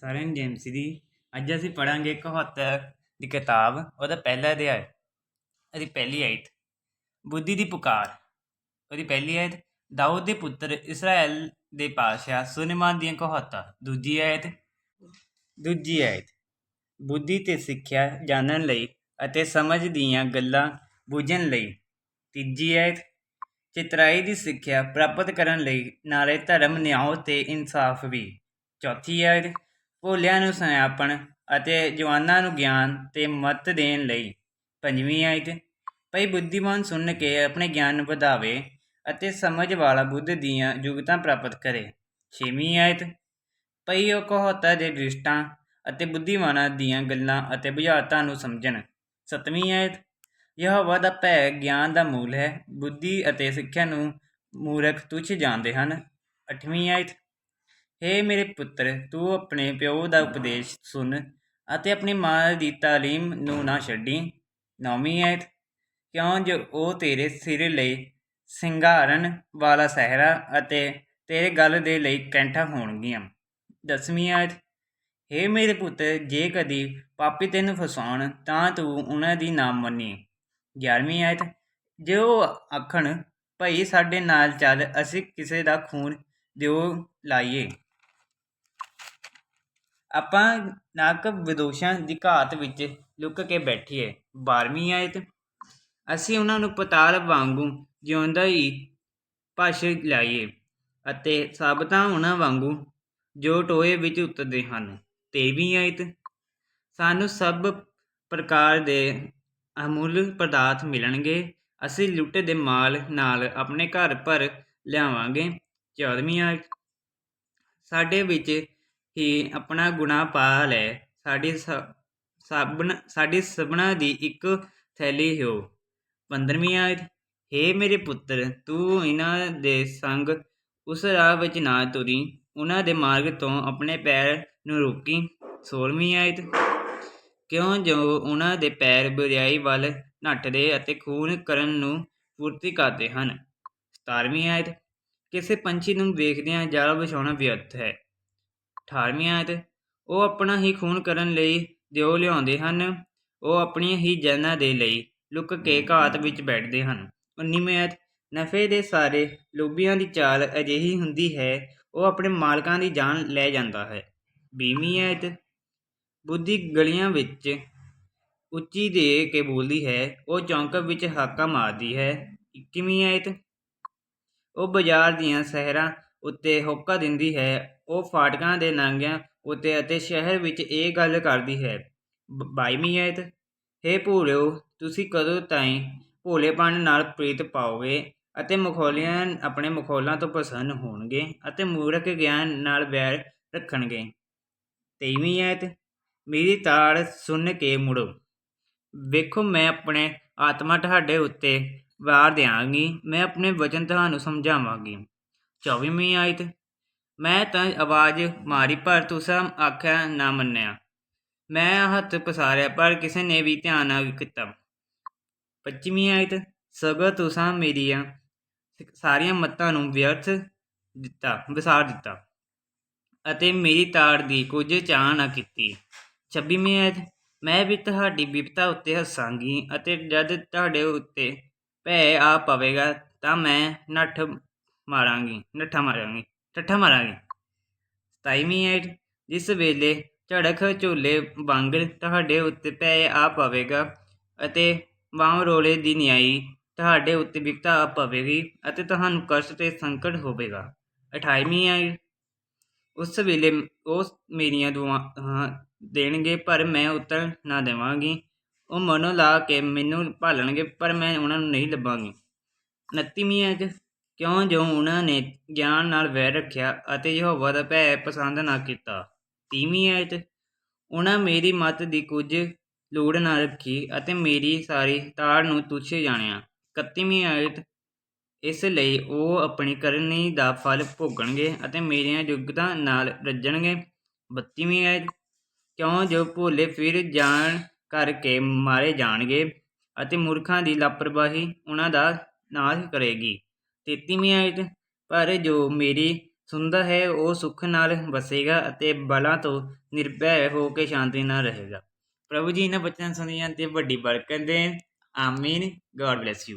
ਸਾਰਿਆਂ ਨੂੰ ਜੇਮਸ ਦੀ। ਅੱਜ ਅਸੀਂ ਪੜਾਂਗੇ ਕਹੌਤਰ ਦੀ ਕਿਤਾਬ, ਉਹਦਾ ਪਹਿਲਾ ਅਧਿਆਇ, ਉਹਦੀ ਪਹਿਲੀ ਆਇਤ, ਬੁੱਧੀ ਦੀ ਪੁਕਾਰ। ਉਹਦੀ ਪਹਿਲੀ ਆਇਤ, ਦਾਊਦ ਦੇ ਪੁੱਤਰ ਇਸਰਾਇਲ ਦੇ ਪਾਤਸ਼ਾਹ ਸੁਲੇਮਾਨ ਦੀਆਂ ਕਹੌਤਾਂ ਦੂਜੀ ਆਇਤ ਦੂਜੀ ਆਇਤ, ਬੁੱਧੀ ਤੇ ਸਿੱਖਿਆ ਜਾਣਨ ਲਈ ਅਤੇ ਸਮਝ ਦੀਆਂ ਗੱਲਾਂ ਬੁੱਝਣ ਲਈ। ਤੀਜੀ ਆਇਤ, ਚਿਤਰਾਈ ਦੀ ਸਿੱਖਿਆ ਪ੍ਰਾਪਤ ਕਰਨ ਲਈ ਨਾਲੇ ਧਰਮ, ਨਿਆਂ ਤੇ ਇਨਸਾਫ ਵੀ। ਚੌਥੀ ਆਇਤ ਭੋਲਿਆਂ ਨੂੰ ਸਿਆਣਪ ਅਤੇ ਜਵਾਨਾਂ ਨੂੰ ਗਿਆਨ ਤੇ ਮੱਤ ਦੇਣ ਲਈ ਪੰਜਵੀਂ ਆਇਤ ਭਈ ਬੁੱਧੀਮਾਨ ਸੁਣ ਕੇ ਆਪਣੇ ਗਿਆਨ ਨੂੰ ਵਧਾਵੇ ਅਤੇ ਸਮਝ ਵਾਲਾ ਬੁੱਧ ਦੀਆਂ ਯੁਗਤਾਂ ਪ੍ਰਾਪਤ ਕਰੇ। ਛੇਵੀਂ ਆਇਤ ਭਈ ਉਹ ਕਹੌਤਾ ਦੇ ਦ੍ਰਿਸ਼ਟਾਂ ਅਤੇ ਬੁੱਧੀਮਾਨਾਂ ਦੀਆਂ ਗੱਲਾਂ ਅਤੇ ਬੁਝਾਰਤਾਂ ਨੂੰ ਸਮਝਣ। ਸੱਤਵੀਂ ਆਇਤ ਯਹੋਵਾ ਦਾ ਭੈ ਗਿਆਨ ਦਾ ਮੂਲ ਹੈ। ਬੁੱਧੀ ਅਤੇ ਸਿੱਖਿਆ ਨੂੰ ਮੂਰਖ ਤੁਛ ਜਾਣਦੇ ਹਨ। ਅੱਠਵੀਂ ਆਇਤ ਹੇ ਮੇਰੇ ਪੁੱਤਰ, ਤੂੰ ਆਪਣੇ ਪਿਓ ਦਾ ਉਪਦੇਸ਼ ਸੁਣ ਅਤੇ ਆਪਣੀ ਮਾਂ ਦੀ ਤਾਲੀਮ ਨੂੰ ਨਾ ਛੱਡੀ। ਨੌਵੀਂ ਐਤ ਕਿਉਂ ਜੋ ਉਹ ਤੇਰੇ ਸਿਰ ਲਈ ਸਿੰਗਾਰਨ ਵਾਲਾ ਸਹਿਰਾ ਅਤੇ ਤੇਰੇ ਗੱਲ ਦੇ ਲਈ ਕੈਂਠਾ ਹੋਣਗੀਆਂ। ਦਸਵੀਂ ਐਤ ਹੇ ਮੇਰੇ ਪੁੱਤਰ ਜੇ ਕਦੀ ਪਾਪੀ ਤੈਨੂੰ ਫਸਾਉਣ, ਤਾਂ ਤੂੰ ਉਹਨਾਂ ਦੀ ਨਾ ਮੰਨੀ। ਗਿਆਰਵੀਂ ਐਤ ਜੇ ਉਹ ਆਖਣ, ਭਈ ਸਾਡੇ ਨਾਲ ਚੱਲ, ਅਸੀਂ ਕਿਸੇ ਦਾ ਖੂਨ ਦਿਓ ਲਾਈਏ। ਆਪਾਂ ਨੱਕ ਵਿਦੋਸ਼ਾਂ ਦੀ ਘਾਤ ਵਿੱਚ ਲੁੱਕ ਕੇ ਬੈਠੀਏ। 12ਵੀਂ ਆਇਤ। ਅਸੀਂ ਉਹਨਾਂ ਨੂੰ ਪਤਾਲ ਵਾਂਗੂ ਜਿਉਂਦਾ ਹੀ ਭਾਸ਼ ਲਾਈਏ ਅਤੇ ਸਾਬਤਾਂ ਉਹਨਾਂ ਵਾਂਗੂ ਜੋ ਟੋਏ ਵਿੱਚ ਉਤਰਦੇ ਹਨ। 23ਵੀਂ ਆਇਤ। ਸਾਨੂੰ ਸਭ ਪ੍ਰਕਾਰ ਦੇ ਅਮੁੱਲ ਪਦਾਰਥ ਮਿਲਣਗੇ। ਅਸੀਂ ਲੁੱਟੇ ਦੇ ਮਾਲ ਨਾਲ ਆਪਣੇ ਘਰ ਭਰ ਲਿਆਵਾਂਗੇ। 14ਵੀਂ ਆਇਤ। ਸਾਡੇ ਵਿੱਚ ਹੀ ਆਪਣਾ ਗੁਣਾ ਪਾ ਲੈ। ਸਾਡੀ ਸਾਬਣ, ਸਾਡੀ ਸਭਨਾ ਦੀ ਇੱਕ ਥੈਲੀ ਹੋ 15ਵੀਂ ਆਇਤ, ਹੇ ਮੇਰੇ ਪੁੱਤਰ, ਤੂੰ ਇਹਨਾਂ ਦੇ ਸੰਗ ਉਸ ਰਾਹ ਵਿੱਚ ਨਾ ਤੁਰੀ। ਉਹਨਾਂ ਦੇ ਮਾਰਗ ਤੋਂ ਆਪਣੇ ਪੈਰ ਨੂੰ ਰੋਕੀ। 16ਵੀਂ ਆਇਤ, ਕਿਉਂ ਜੋ ਉਹਨਾਂ ਦੇ ਪੈਰ ਬੁਰਾਈ ਵੱਲ ਨੱਟਦੇ ਅਤੇ ਖੂਨ ਕਰਨ ਨੂੰ ਪੂਰਤੀ ਕਰਦੇ ਹਨ? 17ਵੀਂ ਆਇਤ, ਕਿਸੇ ਪੰਛੀ ਨੂੰ ਵੇਖਦਿਆਂ ਜਾਲ ਵਿਛਾਉਣਾ ਵਿਅਰਥ ਹੈ। 18ਵੀਂ ਆਇਤ ਉਹ ਆਪਣਾ ਹੀ ਖੂਨ ਕਰਨ ਲਈ ਦਿਓ ਲਿਆਉਂਦੇ ਹਨ। ਉਹ ਆਪਣੀਆਂ ਹੀ ਜਾਨਾਂ ਦੇ ਲਈ ਲੁੱਕ ਕੇ ਘਾਤ ਵਿੱਚ ਬੈਠਦੇ ਹਨ। 19ਵੀਂ ਆਇਤ ਨਫੇ ਦੇ ਸਾਰੇ ਲੋਭੀਆਂ ਦੀ ਚਾਲ ਅਜਿਹੀ ਹੁੰਦੀ ਹੈ, ਉਹ ਆਪਣੇ ਮਾਲਕਾਂ ਦੀ ਜਾਨ ਲੈ ਜਾਂਦਾ ਹੈ। 20ਵੀਂ ਆਇਤ ਬੁੱਧੀ ਗਲੀਆਂ ਵਿੱਚ ਉੱਚੀ ਦੇ ਕੇ ਬੋਲਦੀ ਹੈ, ਉਹ ਚੌਂਕ ਵਿੱਚ ਹਾਕਾ ਮਾਰਦੀ ਹੈ। 21ਵੀਂ ਆਇਤ ਉਹ ਬਾਜ਼ਾਰ ਦੀਆਂ ਸਹਿਰਾਂ ਉੱਤੇ ਹੋਕਾ ਦਿੰਦੀ ਹੈ ਉਹ ਫਾਟਕਾਂ ਦੇ ਨਾਂਗਿਆਂ ਉੱਤੇ ਅਤੇ ਸ਼ਹਿਰ ਵਿੱਚ ਇਹ ਗੱਲ ਕਰਦੀ ਹੈ 22ਵੀਂ ਆਇਤ ਹੇ ਭੋਲਿਓ, ਤੁਸੀਂ ਕਦੋਂ ਤਾਈਂ ਭੋਲੇਪਣ ਨਾਲ ਪ੍ਰੀਤ ਪਾਓਗੇ ਅਤੇ ਮਖੌਲੀਆਂ ਆਪਣੇ ਮਖੌਲਾਂ ਤੋਂ ਪ੍ਰਸੰਨ ਹੋਣਗੇ ਅਤੇ ਮੂਰਖ ਗਿਆਨ ਨਾਲ ਵੈਰ ਰੱਖਣਗੇ? 23ਵੀਂ ਆਇਤ ਮੇਰੀ ਤਾੜ ਸੁਣ ਕੇ ਮੁੜੋ। ਵੇਖੋ ਮੈਂ ਆਪਣੇ ਆਤਮਾ ਤੁਹਾਡੇ ਉੱਤੇ ਵਾਰ ਦਿਆਂਗੀ, ਮੈਂ ਆਪਣੇ ਵਚਨ ਤੁਹਾਨੂੰ ਸਮਝਾਵਾਂਗੀ। 24ਵੀਂ ਆਇਤ ਮੈਂ ਤਾਂ ਆਵਾਜ਼ ਮਾਰੀ, ਪਰ ਤੁਸਾਂ ਆਖਿਆ ਨਾ ਮੰਨਿਆ। ਮੈਂ ਹੱਥ ਪਸਾਰਿਆ, ਪਰ ਕਿਸੇ ਨੇ ਵੀ ਧਿਆਨ ਨਾ ਕੀਤਾ। 25ਵੀਂ ਆਇਤ, ਸਗੋਂ ਤੁਸਾਂ ਮੇਰੀਆਂ ਸਾਰੀਆਂ ਮੱਤਾਂ ਨੂੰ ਵਿਅਰਥ ਦਿੱਤਾ, ਵਿਸਾਰ ਦਿੱਤਾ ਅਤੇ ਮੇਰੀ ਤਾੜ ਦੀ ਕੁਝ ਚਾਹ ਨਾ ਕੀਤੀ। 26ਵੀਂ ਆਇਤ, ਮੈਂ ਵੀ ਤੁਹਾਡੀ ਵਿਪਤਾ ਉੱਤੇ ਹੱਸਾਂਗੀ ਅਤੇ ਜਦ ਤੁਹਾਡੇ ਉੱਤੇ ਭੈ ਆ ਪਵੇਗਾ ਤਾਂ ਮੈਂ ਨੱਠ ਮਾਰਾਂਗੀ, ਨੱਠਾ ਮਾਰਾਂਗੀ। ਠੱਠਾ ਮਾਰਾਂਗੇ। 27ਵੀਂ ਆਇਤ ਜਿਸ ਵੇਲੇ ਝੜਖ ਝੋਲੇ ਵਾਂਗ ਤੁਹਾਡੇ ਉੱਤੇ ਭੈ ਆ ਪਵੇਗਾ ਅਤੇ ਵਾਂ ਰੋਲੇ ਦੀ ਨਿਆਈ ਤੁਹਾਡੇ ਉੱਤੇ ਵਿਪਤਾ ਆ ਪਵੇਗੀ ਅਤੇ ਤੁਹਾਨੂੰ ਕਸ਼ਟ ਤੇ ਸੰਕਟ ਹੋਵੇਗਾ। 28ਵੀਂ ਆਇਤ ਉਸ ਵੇਲੇ ਉਹ ਮੇਰੀਆਂ ਦੁਆਵਾਂ ਦੇਣਗੇ, ਪਰ ਮੈਂ ਉਤਰ ਨਾ ਦੇਵਾਂਗੀ। ਉਹ ਮਨੋਂ ਲਾ ਕੇ ਮੈਨੂੰ ਭਾਲਣਗੇ, ਪਰ ਮੈਂ ਉਹਨਾਂ ਨੂੰ ਨਹੀਂ ਲੱਭਾਂਗੀ। 29ਵੀਂ ਆਇਤ ਕਿਉਂ ਜੋ ਉਹਨਾਂ ਨੇ ਗਿਆਨ ਨਾਲ ਵੈਰ ਰੱਖਿਆ ਅਤੇ ਯਹੋਵਾ ਦਾ ਭੈ ਪਸੰਦ ਨਾ ਕੀਤਾ? 30ਵੀਂ ਆਇਤ ਉਹਨਾਂ ਮੇਰੀ ਮੱਤ ਦੀ ਕੁਝ ਲੋੜ ਨਾ ਰੱਖੀ ਅਤੇ ਮੇਰੀ ਸਾਰੀ ਤਾੜ ਨੂੰ ਤੁੱਛ ਜਾਣਿਆ। 31ਵੀਂ ਆਇਤ, ਇਸ ਲਈ ਉਹ ਆਪਣੀ ਕਰਨੀ ਦਾ ਫਲ ਭੋਗਣਗੇ ਅਤੇ ਮੇਰੀਆਂ ਯੁਗਤਾਂ ਨਾਲ ਰੱਜਣਗੇ। 32ਵੀਂ ਆਇਤ, ਕਿਉਂ ਜੋ ਭੋਲੇ ਫਿਰ ਜਾਣ ਕਰਕੇ ਮਾਰੇ ਜਾਣਗੇ ਅਤੇ ਮੂਰਖਾਂ ਦੀ ਲਾਪਰਵਾਹੀ ਉਹਨਾਂ ਦਾ ਨਾਸ਼ ਕਰੇਗੀ। 33ਵੀਂ ਆਇਤ ਪਰ ਜੋ ਮੇਰੀ ਸੁਣਦਾ ਹੈ, ਉਹ ਸੁੱਖ ਨਾਲ ਵਸੇਗਾ ਅਤੇ ਬਲਾਂ ਤੋਂ ਨਿਰਭੈ ਹੋ ਕੇ ਸ਼ਾਂਤੀ ਨਾਲ ਰਹੇਗਾ। ਪ੍ਰਭੂ ਜੀ ਇਹਨਾਂ ਬੱਚਿਆਂ ਸੁਣੀਆਂ ਸੁਣੀ ਵੱਡੀ ਬਰਕਤ ਦੇਣ ਆਮੀਨ। God bless you